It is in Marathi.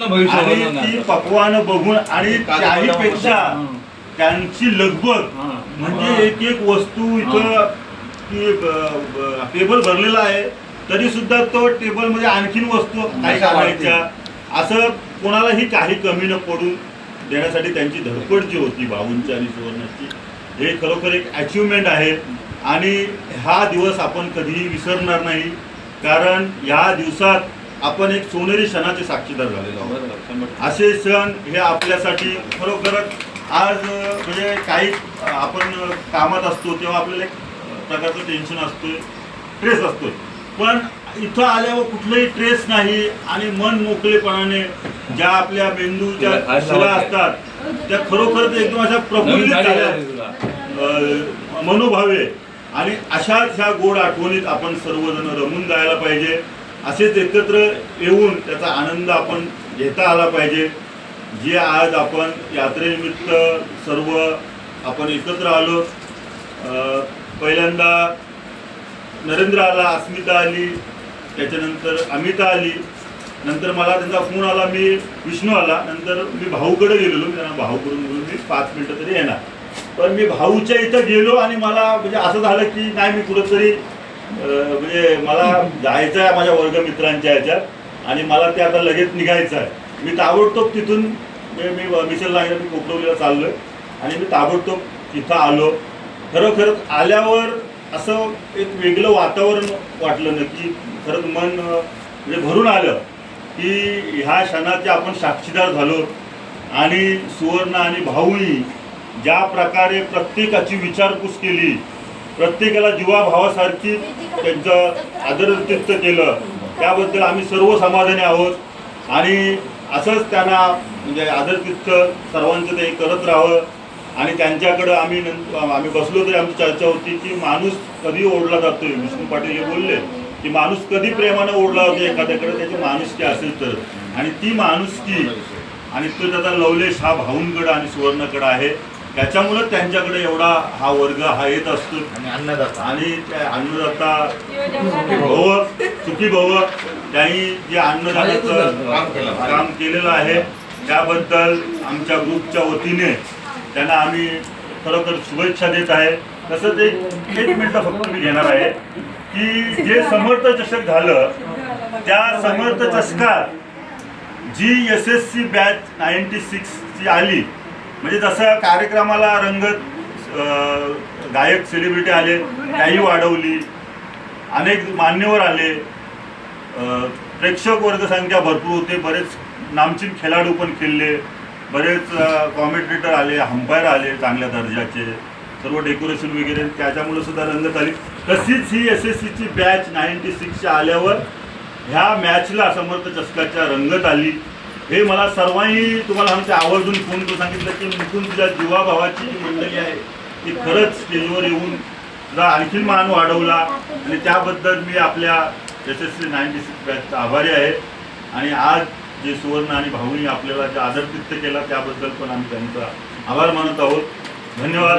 आणि बनवणार. ती पकवानं बघून आणि त्याहीपेक्षा. त्यांची लगबग. म्हणजे एक एक वस्तू इथं टेबल भरलेला आहे. तरी सुद्धा तो टेबलमध्ये आणखीन वस्तू काही काढायच्या. असं कोणालाही काही कमी न पडून देण्यासाठी त्यांची धडपड जी होती भाऊंची आणि सुवर्णाची हे खरोखर एक अचिव्हमेंट आहे. आणि हा दिवस आपण कधीही विसरणार नाही. कारण या दिवसात आपण एक सोनेरी क्षणाचे साक्षीदार झालेलो आहोत. असे सण हे आपल्यासाठी खरोखरच आज म्हणजे काही आपण कामात असतो तेव्हा आपल्याला एक प्रकारचं टेन्शन असतोय ट्रेस असतोय. पण इथं आल्यावर कुठलंही ट्रेस नाही आणि मन मोकळेपणाने ज्या आपल्या मेंदूच्या शिला. असतात त्या खरोखरच एकदम अशा प्रफुल्लित झाल्या. मनोभावे. आणि अशाच ह्या गोड आठवणीत आपण सर्वजण रमून जायला पाहिजे. असेच एकत्र येऊन त्याचा आनंद आपण घेता आला पाहिजे. जे आज आपण यात्रेनिमित्त सर्व आपण एकत्र आलो पहिल्यांदा नरेंद्र आला अस्मिता आली त्याच्यानंतर अमिता आली नंतर मला त्यांचा फोन आला मी विष्णू आला नंतर मी भाऊकडे गेलेलो मी त्यांना भाऊकडून बोलून मी पाच मिनटं तरी येणार. पण मी भाऊच्या इथं गेलो आणि मला म्हणजे असं झालं की नाही मी कुठंतरी म्हणजे मला जायचं आहे माझ्या वर्गमित्रांच्या ह्याच्यात आणि मला ते आता लगेच निघायचं आहे. मी ताबडतोब तिथून म्हणजे मी मिसेल लागलं मी कोकणवलीला चाललोय आणि मी ताबडतोब तिथं आलो. खरोखरच आल्यावर असं एक वेगळं वातावरण वाटलं ना की खरंच मन म्हणजे भरून आलं की ह्या क्षणाचे आपण साक्षीदार झालो आणि सुवर्ण आणि भाऊही ज्या प्रकारे प्रत्येकाची विचारपूस केली प्रत्येकाला जीवाभावासारखी त्यांचं आदरातिथ्य केलं. त्याबद्दल आम्ही सर्व समाधानी आहोत. आणि असंच त्यांना म्हणजे आदरातिथ्य सर्वांचं ते करत राहावं. आणि त्यांच्याकडं आम्ही आम्ही बसलो तरी आमची चर्चा होती की माणूस कधी ओढला जातोय? विष्णू पाटील हे बोलले की माणूस कधी प्रेमानं ओढला जातो एखाद्याकडे? त्याची माणुसकी असेल तर. आणि ती माणुसकी आणि तो त्याचा लवलेश हा भाऊंकडं आणि सुवर्णकडं आहे. त्याच्यामुळं त्यांच्याकडे एवढा हा वर्ग हा येत असतो. आणि अन्नदाता. आणि त्या अन्नदाता भव सुखी भव त्यांनी जे केलं. काम केलेलं आहे त्याबद्दल आमच्या ग्रुपच्या वतीने त्यांना आम्ही खरोखर शुभेच्छा देत आहे. तसंच एक एक मिनटं फक्त मी घेणार आहे की जे समर्थ चषक झालं त्या समर्थ चषकात जी S S C batch ninety सिक्सची आली म्हणजे जसं कार्यक्रमाला रंगत गायक सेलिब्रिटी आले त्याही वाढवली अनेक मान्यवर आले प्रेक्षक वर्गसंख्या भरपूर होते बरेच नामचीन खेळाडू पण खेळले बरेच कॉमेंटेटर आले हंपायर आले चांगल्या दर्जाचे सर्व डेकोरेशन वगैरे त्याच्यामुळे सुद्धा रंगत आली. तशीच ही एस एस सीची बॅच नाईन्टी सिक्सच्या आल्यावर ह्या मॅचला समर्थ चषकाच्या रंगत आली. हे मला सर्वांनी तुम्हाला आमच्या आवर्जून फोन करून सांगितलं की मुकुंद तुझ्या जीवाभावाची मंडळी आहे. ती खरंच स्टेजवर येऊन तुझा आणखीन मान वाढवला. आणि त्याबद्दल मी आपल्या सी नाईन्टी सिक्स बॅचचा आभारी आहे. आणि आज जे सुवर्ण आणि भाऊनी आपल्याला जे आदरतिथ्य केला त्याबद्दल पण आम्ही त्यांचा आभार मानत आहोत. धन्यवाद.